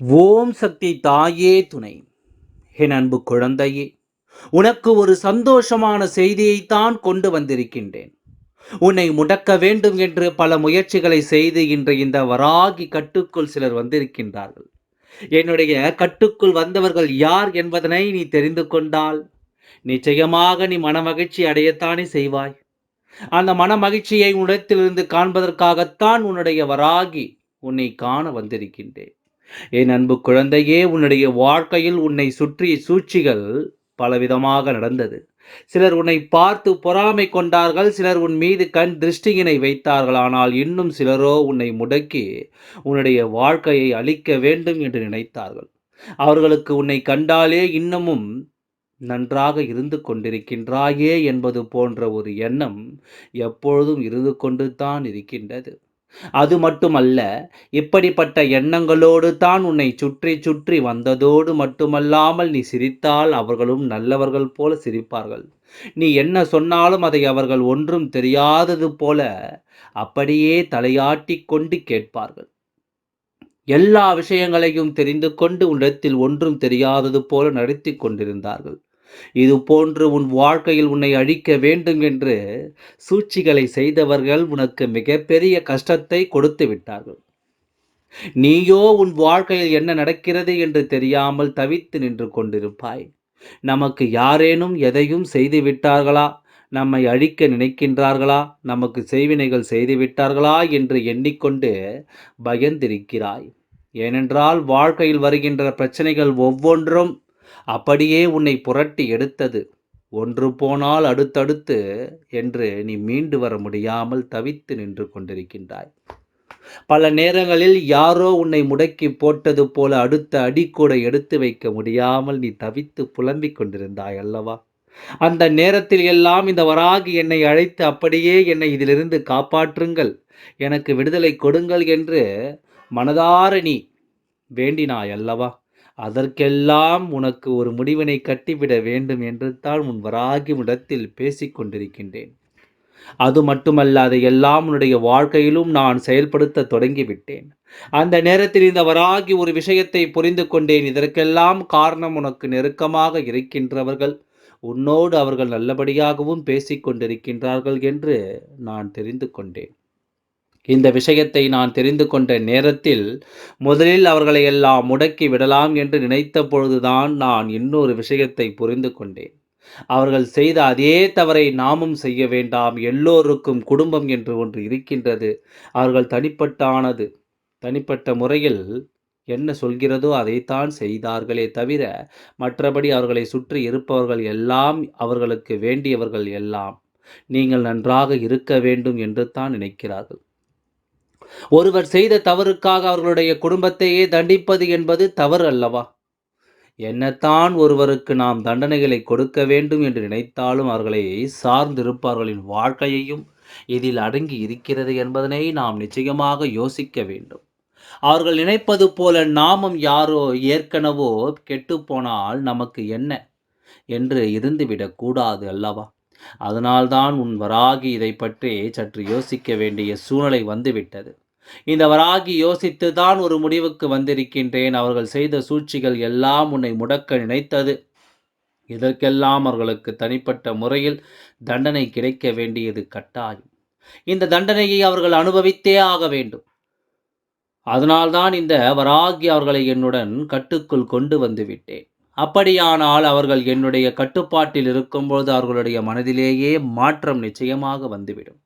ஓம் சக்தி தாயே துணை. என் அன்பு குழந்தையே உனக்கு ஒரு சந்தோஷமான செய்தியைத்தான் கொண்டு வந்திருக்கின்றேன். உன்னை முடக்க வேண்டும் என்று பல முயற்சிகளை செய்து இன்று இந்த வராகி கட்டுக்குள் சிலர் வந்திருக்கின்றார்கள். என்னுடைய கட்டுக்குள் வந்தவர்கள் யார் என்பதனை நீ தெரிந்து கொண்டால் நிச்சயமாக நீ மனமகிழ்ச்சி அடையத்தானே செய்வாய். அந்த மனமகிழ்ச்சியை உன்னிடத்திலிருந்து காண்பதற்காகத்தான் உன்னுடைய வராகி உன்னை காண வந்திருக்கின்றேன். என் அன்பு குழந்தையே உன்னுடைய வாழ்க்கையில் உன்னை சுற்றிய சூழ்ச்சிகள் பலவிதமாக நடந்தது. சிலர் உன்னை பார்த்து பொறாமை கொண்டார்கள் சிலர் உன் மீது கண் திருஷ்டியினை வைத்தார்கள் ஆனால் இன்னும் சிலரோ உன்னை முடக்கி உன்னுடைய வாழ்க்கையை அழிக்க வேண்டும் என்று நினைத்தார்கள். அவர்களுக்கு உன்னை கண்டாலே இன்னமும் நன்றாக இருந்து கொண்டிருக்கின்றாயே என்பது போன்ற ஒரு எண்ணம் எப்பொழுதும் இருந்து கொண்டு தான் இருக்கின்றது. அது மட்டுமல்ல இப்படிப்பட்ட எண்ணங்களோடு தான் உன்னை சுற்றி சுற்றி வந்ததோடு மட்டுமல்லாமல் நீ சிரித்தால் அவர்களும் நல்லவர்கள் போல சிரிப்பார்கள். நீ என்ன சொன்னாலும் அதை அவர்கள் ஒன்றும் தெரியாதது போல அப்படியே தலையாட்டி கொண்டு கேட்பார்கள். எல்லா விஷயங்களையும் தெரிந்து கொண்டு உன்னிடத்தில் ஒன்றும் தெரியாதது போல நடத்தி கொண்டிருந்தார்கள். இது போன்று உன் வாழ்க்கையில் உன்னை அழிக்க வேண்டும் என்று சூழ்ச்சிகளை செய்தவர்கள் உனக்கு மிகப்பெரிய கஷ்டத்தை கொடுத்து விட்டார்கள். நீயோ உன் வாழ்க்கையில் என்ன நடக்கிறது என்று தெரியாமல் தவித்து நின்று கொண்டிருப்பாய். நமக்கு யாரேனும் எதையும் செய்து விட்டார்களா? நம்மை அழிக்க நினைக்கின்றார்களா? நமக்கு செய்வினைகள் செய்து விட்டார்களா? என்று எண்ணிக்கொண்டு பயந்திருக்கிறாய். ஏனென்றால் வாழ்க்கையில் வருகின்ற பிரச்சனைகள் ஒவ்வொன்றும் அப்படியே உன்னை புரட்டி எடுத்தது. ஒன்று போனால் அடுத்தடுத்து என்று நீ மீண்டு வர முடியாமல் தவித்து நின்று கொண்டிருக்கின்றாய். பல நேரங்களில் யாரோ உன்னை முடக்கி போட்டது போல அடுத்த அடி கூட எடுத்து வைக்க முடியாமல் நீ தவித்து புலம்பிக் கொண்டிருந்தாய் அல்லவா? அந்த நேரத்தில் எல்லாம் இந்த வராகி என்னை அழைத்து அப்படியே என்னை இதிலிருந்து காப்பாற்றுங்கள் எனக்கு விடுதலை கொடுங்கள் என்று மனதார நீ வேண்டினாய் அல்லவா? அதற்கெல்லாம் உனக்கு ஒரு முடிவினை கட்டிவிட வேண்டும் என்று தான் உன் வராகி இடத்தில் அது மட்டுமல்லாத எல்லாம் உன்னுடைய வாழ்க்கையிலும் நான் செயல்படுத்த தொடங்கிவிட்டேன். அந்த நேரத்தில் இந்த வராகி ஒரு விஷயத்தை புரிந்து கொண்டேன். இதற்கெல்லாம் காரணம் உனக்கு நெருக்கமாக இருக்கின்றவர்கள் உன்னோடு அவர்கள் நல்லபடியாகவும் பேசிக் கொண்டிருக்கின்றார்கள் என்று நான் தெரிந்து கொண்டேன். இந்த விஷயத்தை நான் தெரிந்து கொண்ட நேரத்தில் முதலில் அவர்களை எல்லாம் முடக்கி விடலாம் என்று நினைத்த பொழுதுதான் நான் இன்னொரு விஷயத்தை புரிந்து கொண்டேன். அவர்கள் செய்த அதே தவறை நாமும் செய்ய வேண்டாம். எல்லோருக்கும் குடும்பம் என்று ஒன்று இருக்கின்றது. அவர்கள் தனிப்பட்டானது. தனிப்பட்ட முறையில் என்ன சொல்கிறதோ அதைத்தான் செய்தார்களே தவிர மற்றபடி அவர்களை சுற்றி இருப்பவர்கள் எல்லாம் அவர்களுக்கு வேண்டியவர்கள் எல்லாம். நீங்கள் நன்றாக இருக்க வேண்டும் என்று தான் நினைக்கிறார்கள். ஒருவர் செய்த தவறுக்காக அவர்களுடைய குடும்பத்தையே தண்டிப்பது என்பது தவறு அல்லவா? என்னத்தான் ஒருவருக்கு நாம் தண்டனைகளை கொடுக்க வேண்டும் என்று நினைத்தாலும் அவர்களை சார்ந்திருப்பவர்களின் வாழ்க்கையையும் இதில் அடங்கி இருக்கிறது என்பதனை நாம் நிச்சயமாக யோசிக்க வேண்டும். அவர்கள் நினைப்பது போல நாமும் யாரோ ஏற்கனவோ கெட்டுப்போனால் நமக்கு என்ன? என்று இருந்துவிடக்கூடாது அல்லவா? அதனால்தான் உன் வராகி இதை பற்றி சற்று யோசிக்க வேண்டிய சூழ்நிலை வந்துவிட்டது. இந்த வராகி யோசித்து தான் ஒரு முடிவுக்கு வந்திருக்கின்றேன். அவர்கள் செய்த சூழ்ச்சிகள் எல்லாம் உன்னை முடக்க நினைத்தது. இதற்கெல்லாம் அவர்களுக்கு தனிப்பட்ட முறையில் தண்டனை கிடைக்க வேண்டியது கட்டாயம். இந்த தண்டனையை அவர்கள் அனுபவித்தே ஆக வேண்டும். அதனால்தான் இந்த வராகி அவர்களை என்னுடன் கட்டுக்குள் கொண்டு வந்து விட்டேன். அப்படியானால் அவர்கள் என்னுடைய கட்டுப்பாட்டில் இருக்கும்போது அவர்களுடைய மனதிலேயே மாற்றம் நிச்சயமாக வந்துவிடும்.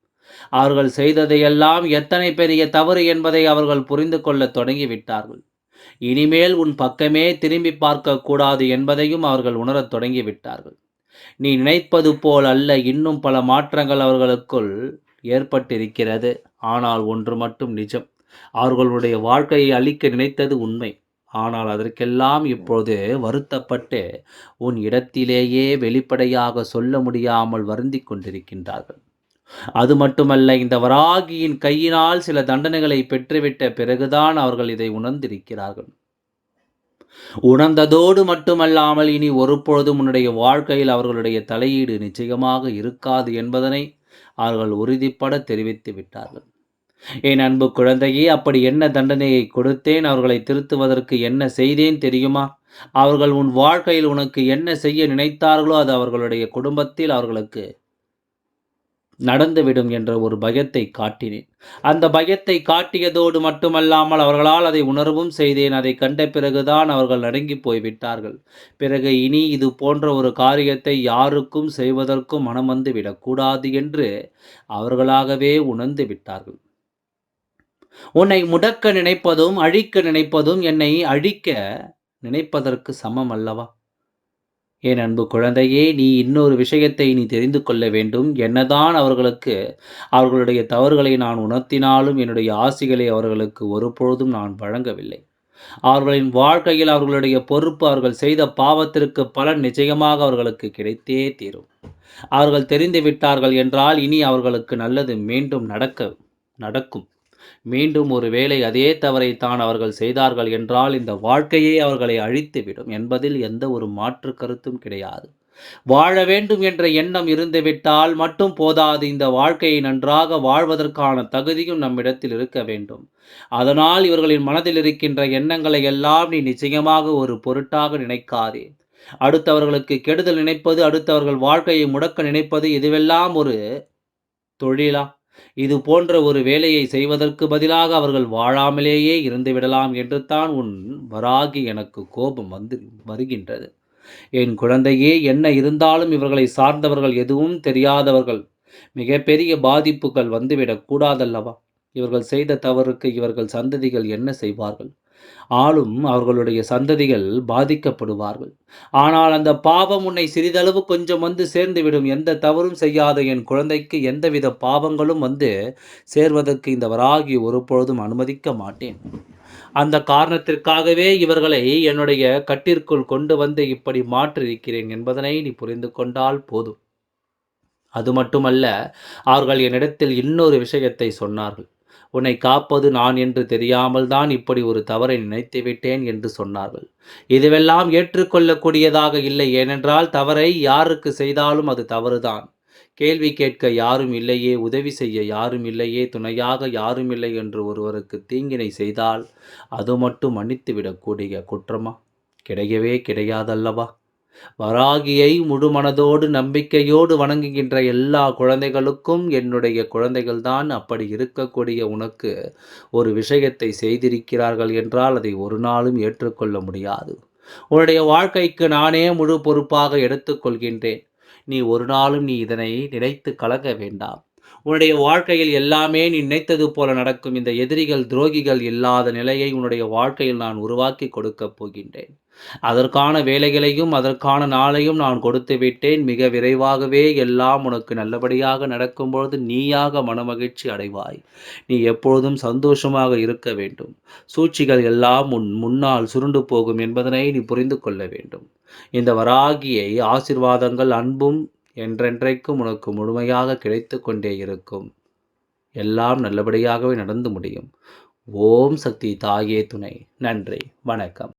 அவர்கள் செய்ததையெல்லாம் எத்தனை பெரிய தவறு என்பதை அவர்கள் புரிந்து கொள்ள தொடங்கிவிட்டார்கள். இனிமேல் உன் பக்கமே திரும்பி பார்க்க கூடாது என்பதையும் அவர்கள் உணரத் தொடங்கிவிட்டார்கள். நீ நினைப்பது போல் அல்ல இன்னும் பல மாற்றங்கள் அவர்களுக்குள் ஏற்பட்டிருக்கிறது. ஆனால் ஒன்று மட்டும் நிஜம் அவர்களுடைய வாழ்க்கையை அழிக்க நினைத்தது உண்மை. ஆனால் அதற்கெல்லாம் இப்போது வருத்தப்பட்டு உன் இடத்திலேயே வெளிப்படையாக சொல்ல முடியாமல் வருந்தி கொண்டிருக்கின்றார்கள். அது மட்டுமல்ல இந்த வராகியின் கையினால் சில தண்டனைகளை பெற்றுவிட்ட பிறகுதான் அவர்கள் இதை உணர்ந்திருக்கிறார்கள். உணர்ந்ததோடு மட்டுமல்லாமல் இனி ஒருபொழுதும் உன்னுடைய வாழ்க்கையில் அவர்களுடைய தலையீடு நிச்சயமாக இருக்காது என்பதனை அவர்கள் உறுதிப்பட தெரிவித்து விட்டார்கள். என் அன்பு குழந்தையே அப்படி என்ன தண்டனையை கொடுத்தேன்? அவர்களை திருத்துவதற்கு என்ன செய்தேன் தெரியுமா? அவர்கள் உன் வாழ்க்கையில் உனக்கு என்ன செய்ய நினைத்தார்களோ அது அவர்களுடைய குடும்பத்தில் அவர்களுக்கு நடந்துவிடும் என்ற ஒரு பயத்தை காட்டினேன். அந்த பயத்தை காட்டியதோடு மட்டுமல்லாமல் அவர்களால் அதை உணர்வும் செய்தேன். அதை கண்ட பிறகுதான் அவர்கள் நடுங்கி போய்விட்டார்கள். பிறகு இனி இது போன்ற ஒரு காரியத்தை யாருக்கும் செய்வதற்கும் மனம் வந்து விடக்கூடாது என்று அவர்களாகவே உணர்ந்து விட்டார்கள். உன்னை முடக்க நினைப்பதும் அழிக்க நினைப்பதும் என்னை அழிக்க நினைப்பதற்கு சமம் அல்லவா? என் அன்பு குழந்தையே நீ இன்னொரு விஷயத்தை நீ தெரிந்து கொள்ள வேண்டும். என்னதான் அவர்களுக்கு அவர்களுடைய தவறுகளை நான் உணர்த்தினாலும் என்னுடைய ஆசிகளை அவர்களுக்கு ஒருபொழுதும் நான் வழங்கவில்லை. அவர்களின் வாழ்க்கையில் அவர்களுடைய பொறுப்பு அவர்கள் செய்த பாவத்திற்கு பலன் நிச்சயமாக அவர்களுக்கு கிடைத்தே தீரும். அவர்கள் தெரிந்து விட்டார்கள் என்றால் இனி அவர்களுக்கு நல்லது மீண்டும் நடக்க நடக்கும். மீண்டும் ஒரு வேளை அதே தவறை தான் அவர்கள் செய்தார்கள் என்றால் இந்த வாழ்க்கையே அவர்களை அழித்துவிடும் என்பதில் எந்த ஒரு மாற்று கருத்தும் கிடையாது. வாழ வேண்டும் என்ற எண்ணம் இருந்துவிட்டால் மட்டும் போதாது இந்த வாழ்க்கையை நன்றாக வாழ்வதற்கான தகுதியும் நம்மிடத்தில் இருக்க வேண்டும். அதனால் இவர்களின் மனதில் இருக்கின்ற எண்ணங்களை எல்லாம் நீ நிச்சயமாக ஒரு பொருட்டாக நினைக்காதே. அடுத்தவர்களுக்கு கெடுதல் நினைப்பது அடுத்தவர்கள் வாழ்க்கையை முடக்க நினைப்பது இதுவெல்லாம் ஒரு தொழிலா? இது போன்ற ஒரு வேலையை செய்வதற்கு பதிலாக அவர்கள் வாழாமலேயே இருந்துவிடலாம் என்று தான் உன் வராகி எனக்கு கோபம் வந்து வருகின்றது. என் குழந்தையே என்ன இருந்தாலும் இவர்களை சார்ந்தவர்கள் எதுவும் தெரியாதவர்கள் மிகப்பெரிய பாதிப்புகள் வந்துவிடக் கூடாதல்லவா? இவர்கள் செய்த தவறுக்கு இவர்கள் சந்ததிகள் என்ன செய்வார்கள்? ஆளும் அவர்களுடைய சந்ததிகள் பாதிக்கப்படுவார்கள். ஆனால் அந்த பாவம் உன்னை சிறிதளவு கொஞ்சம் வந்து சேர்ந்துவிடும். எந்த தவறும் செய்யாத என் குழந்தைக்கு எந்தவித பாவங்களும் வந்து சேர்வதற்கு இந்த வராகி ஒருபொழுதும் அனுமதிக்க மாட்டேன். அந்த காரணத்திற்காகவே இவர்களை என்னுடைய கட்டிற்குள் கொண்டு வந்து இப்படி மாற்றிருக்கிறேன் என்பதனை நீ புரிந்து கொண்டால் போதும். அது மட்டுமல்ல அவர்கள் என்னிடத்தில் இன்னொரு விஷயத்தை சொன்னார்கள். உன்னை காப்பது நான் என்று தெரியாமல் தான் இப்படி ஒரு தவறை நினைத்து விட்டேன் என்று சொன்னார்கள். இதுவெல்லாம் ஏற்றுக்கொள்ளக்கூடியதாக இல்லை ஏனென்றால் தவறை யாருக்கு செய்தாலும் அது தவறுதான். கேள்வி கேட்க யாரும் இல்லையே உதவி செய்ய யாரும் இல்லையே துணையாக யாரும் இல்லை என்று ஒருவருக்கு தீங்கினை செய்தால் அது மட்டும் மன்னித்துவிடக்கூடிய குற்றமா? கிடையவே கிடையாதல்லவா? வராகியை முழுமனதோடு நம்பிக்கையோடு வணங்குகின்ற எல்லா குழந்தைகளுக்கும் என்னுடைய குழந்தைகள்தான் அப்படி இருக்கக்கூடிய உனக்கு ஒரு விஷயத்தை செய்திருக்கிறார்கள் என்றால் அதை ஒரு நாளும் ஏற்றுக்கொள்ள முடியாது. உன்னுடைய வாழ்க்கைக்கு நானே முழு பொறுப்பாக எடுத்துக்கொள்கின்றேன். நீ ஒரு நாளும் நீ இதனை நினைத்து கலங்க வேண்டாம். உன்னுடைய வாழ்க்கையில் எல்லாமே நீ நினைத்தது போல நடக்கும். இந்த எதிரிகள் துரோகிகள் இல்லாத நிலையை உன்னுடைய வாழ்க்கையில் நான் உருவாக்கி கொடுக்கப் போகின்றேன். அதற்கான வேலைகளையும் அதற்கான நாளையும் நான் கொடுத்து விட்டேன். மிக விரைவாகவே எல்லாம் உனக்கு நல்லபடியாக நடக்கும்பொழுது நீயாக மனமகிழ்ச்சி அடைவாய். நீ எப்பொழுதும் சந்தோஷமாக இருக்க வேண்டும். சூழ்ச்சிகள் எல்லாம் உன் முன்னால் சுருண்டு போகும் என்பதனை நீ புரிந்து கொள்ள வேண்டும். இந்த வராகியை ஆசிர்வாதங்கள் அன்பும் என்றென்றைக்கும் உனக்கு முழுமையாக கிடைத்து கொண்டே இருக்கும். எல்லாம் நல்லபடியாகவே நடந்து முடியும். ஓம் சக்தி தாயே துணை. நன்றி. வணக்கம்.